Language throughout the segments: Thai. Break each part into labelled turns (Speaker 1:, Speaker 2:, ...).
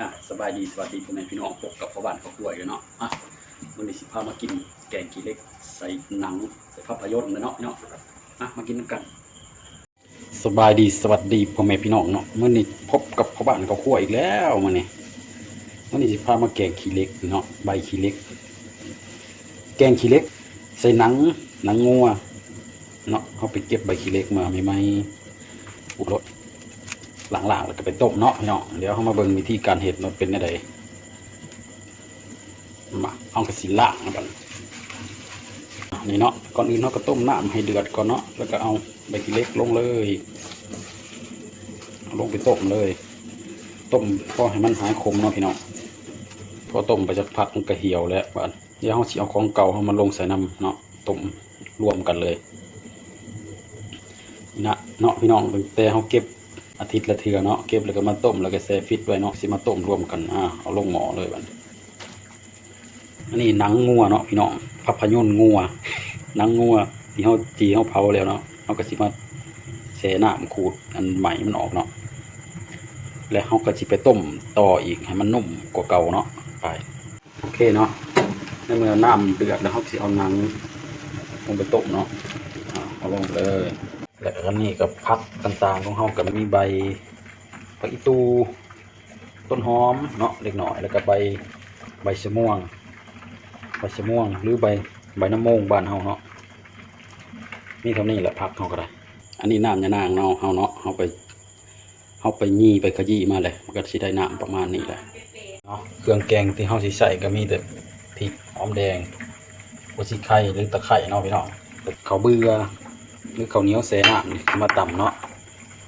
Speaker 1: อะสบายดีสวัสดีพ่อแม่พี่น้องพบกับพ่อบ้านพ่อกล้วกันเนาะอะวันนี้สิพามากินแกงขี้เล็กใส่หนังใส่ภาพยนตร์เลยเนาะพี่น้องอะมากินกัน สบายดีสวัสดีพ่อแม่พี่น้องเนาะเมื่อนี้พบกับพ่อบ้านพ่อกล้วอีกแล้วมื่อนี้วันนี้สิพามาแกงขี้เล็กเนาะใบขี้เล็ก แกงขี้เล็ก ใส่หนังหนังงัวเนาะเขาไปเก็บใบขี้เล็กมาใหม่ๆอุดรส หลังๆแล้วก็ไปต้มเนาะพี่น้องเดี๋ยวเขามาเบิ่งวิธีการเห็ดมันเป็นยังไงมาเอากระสีล่างกันนี่เนาะก่อนอื่นเขาก็ต้มน้ำให้เดือดก่อนเนาะแล้วก็เอาใบกีเล็กลงเลยลงไปต้มเลย ต้มพอให้มันหายขมเนาะพี่น้องพอต้มไปสักพักมันก็เหี่ยวแล้วบ้านเดี๋ยวเขาสิเอาของเก่าเขามาลงใส่น้ำเนาะต้มรวมกันเลยนี่นะเนาะพี่น้องตั้งแต่เขาเก็บ อาทิตย์ละเทือเนาะเก็บแล้วก็มาต้มแล้วก็แช่ฟิตไว้เนาะสิมาต้มรวมกันอ่าเอาลงหม้อเลยบัดอันนี้หนังงัวเนาะพี่น้องภาพยนตร์งัวหนังงัวที่เขาจีเขาเผาแล้วเนาะเขาก็สิมาแช่น้ำขูดอันใหม่มันออกเนาะแล้วเขาก็สิไปต้มต่ออีกให้มันนุ่มกว่าเก่าเนาะไปโอเคเนาะในเมื่อน้ำเดือดแล้วเขาสิเอาหนังลงไปต้มเนาะเอาลงเลย แล้วก็นี่กับพักต่างๆของเขาก็มีใบผักอีตู ต้นหอมเนาะเล็กหน้อย แล้วก็ใบใบชะม่วง ใบชะม่วงหรือใบใบน้ำโมงบ้านเฮาเนาะมีเท่านี้แหละพักเขาก็ได้ อันนี้น้ำยานางเนาะเฮาเนาะเฮาไปเฮาไปยี่ไปขยี้มาเลยมันก็สิได้น้ำประมาณนี้แหละเนาะเครื่องแกงที่เฮาสิใส่ก็มีแต่พริกหอมแดงหัวชีไข่หรือตะไคร่เนาะพี่น้องเขาเบื่อ หรือข้าวเหนียวเสน้ำนี่มาตำเนาะ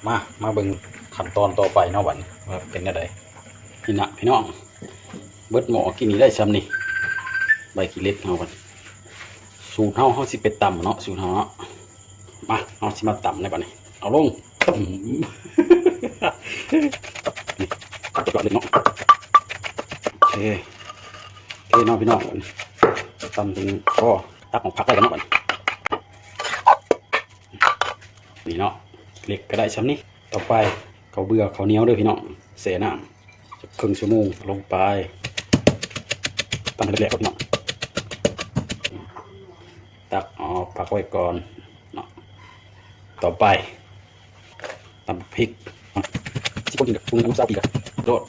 Speaker 1: มามาเบิ่งขั้นตอนต่อไปเนาะวันว่าเป็นยังไงพี่นะพี่น้องเบิดหมอกินนี้ได้ซ้ำนี่ใบขี้เล็กเฮากันสูตรเฮาเฮาสิไปตำเนาะสูตรเฮาเนาะมาเฮาสิมาตำในบัดนี้เอาลงตึ้มนี่จอดเลยเนาะโอเคโอเคเนาะพี่น้องบัดนี้ตำถึงก็ตักของพักได้กันเนาะบัด นี่เนาะเหล็กก็ได้ช้ำนี้ต่อไปเขาเบื่อเขาเนียวด้วยพี่น้องเสน้ำจะครึ่งชั่วโมงลงไปตั้งแต่แรกๆพี่น้องตักออกพักไว้ก่อนเนาะต่อไปตำพริกที่พวกกินกับปรุงน้ำซาปีกับโรด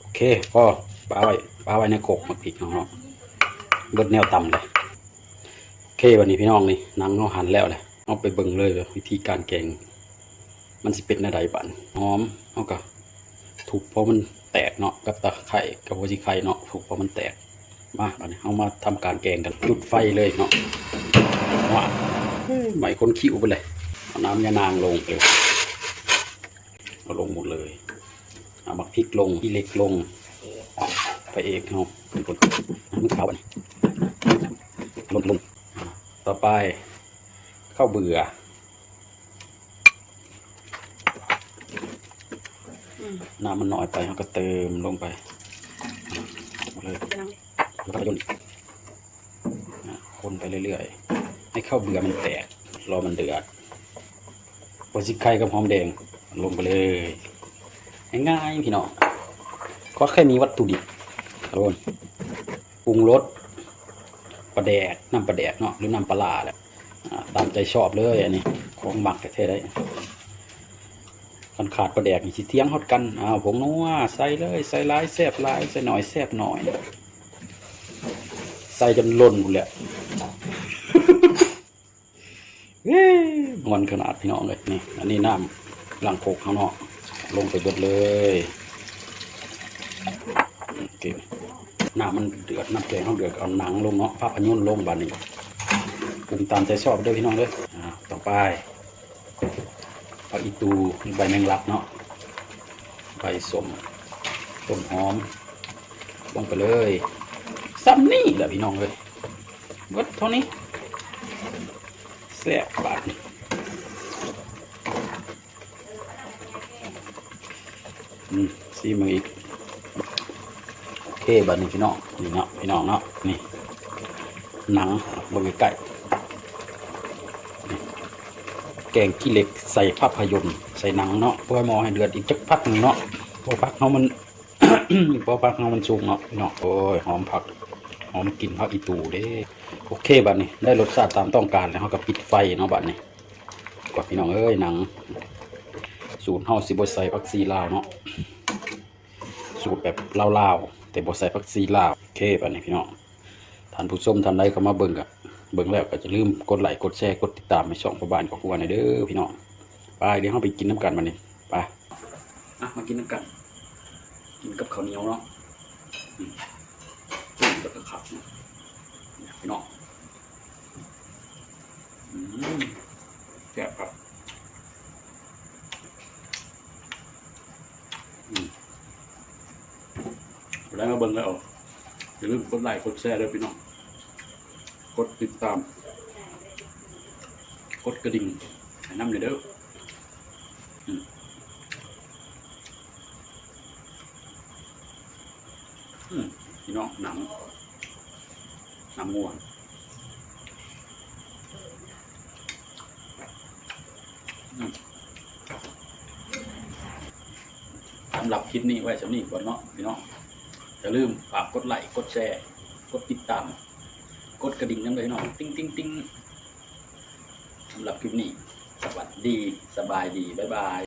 Speaker 1: โอเคก็ปลาไว้ปลาไว้ในโขกมาพริกเนาะเบิดแนวตำเลยโอเควันนี้พี่น้องนี่นังเขาหั่นแล้วเลย เอาไปเบิ่งเลยว่าวิธีการแกง มันสิเป็นอะไรบันหอมเอาก็ถูกเพราะมันแตกเนาะกับตะไคร่กับหัวชีไข่เนาะถูกเพราะมันแตกมาบันนี้เอามาทำการแกงกันจุดไฟเลยเนาะว่าใหม่คนคิ้วไปเลยเอาน้ำยานางลงเลยเอาลงหมดเลยเอามาพริกลงอีเล็กลงไปเอกเอาเป็นคนมันขาวอันนี้ลงลงต่อไป ข้าวเบื่ออน้ำมันน้อยไปเราก็เติมลงไปหมดเลยแล้วก็โยนนะคนไปเรื่อยๆ ให้ข้าวเบื่อมันแตก รอมันเดือดหัวซิไข่กับหอมแดงลงไปเลย ง่ายๆพี่น้องก็แค่มีวัตถุดิบครับผมปรุงรสปลาแดกน้ำปลาแดกเนาะหรือน้ำปลาร้าแหละอ่า ตามใจชอบเลยอันนี้ของหมักแท้ๆได้กันขาดปลาแดกนี่สิเทียงฮอดกันอ้าวผงนัวใส่เลยใส่หลายแซบหลายใส่หน่อยแซบหน่อย ใส่จนล้นหมดแหละเฮ้ยมันขนาดพี่น้องเลยนี่อันนี้น้ำล้างโคกข้างนอกลงไปเบิดเลยน้ำมันเดือดน้ำแกงเขาเดือดเอาหนังลงเนาะภาพยนตร์ลงบานนี้ ปรุงตามใจชอบด้วยพี่น้องเด้ออ่าต่อไปผักอีตูใบแมงลักเนาะใบสมต้นหอมลงไปเลยซ้ำนี่แหละพี่น้องเลยเบิดเท่านี้แซ่บบาดนี้อืมซีมืออีกโอเคบัดนี้พี่น้องนี่เนาะพี่น้องเนาะนี่หนังเบงไก่นี่ แกงขี้เหล็กใส่ภาพยนตร์ใส่หนังเนาะเพื่อให้หมอให้เดือดอีกจักพักหนึ่งเนาะพราะพักเขามันพราะผักเรามันสุกเนาะพี่น้องโอ้ยหอมผักหอมกลิ่นผักอีตูเด้โอเคบัดนี้ ได้รสชาติตามต้องการแล้วเราก็ปิดไฟเนาะบัดนี้กว่าพี่น้องเอ้ยหนัง สูตรเฮาสิบ่ใส่ผักซีลาวเนาะสูตรแบบลาวๆแต่บ่ใส่ผักซีลาวโอเคบัดนี้พี่น้องท่านผู้ชมท่านใดเข้ามาเบิ่งก็ เบิ่งแล้วก็จะลืมกดไลค์กดแชร์กดติดตามให้ช่องพ่อบ้านของครัวหน่อยเด้อพี่น้องไปเดี๋ยวเฮาไปกินน้ำกันบัดนี้ไปอะมากินน้ำกัน กินกับข้าวเหนียวเนาะอืมกินกับกระขับเนาะเนี่ยพี่น้องอืมแซ่บครับแล้วมาเบิ่งแล้วอย่าลืมกดไลค์กดแชร์ด้วยพี่น้อง กดติดตาม กดกระดิ่งให้น้ำเลยเด้อพี่น้องหนังหนังงวอืมสำหรับคลิปนี้ไว้สำนี้ก่อนเนาะพี่น้องอย่าลืมฝากกดไลค์กดแชร์ กดติดตาม กดกระดิ่งน้ำเลยน้องติ้งติ้งติ้งสำหรับคลิปนี้ สวัสดีสบายดี บ๊ายบาย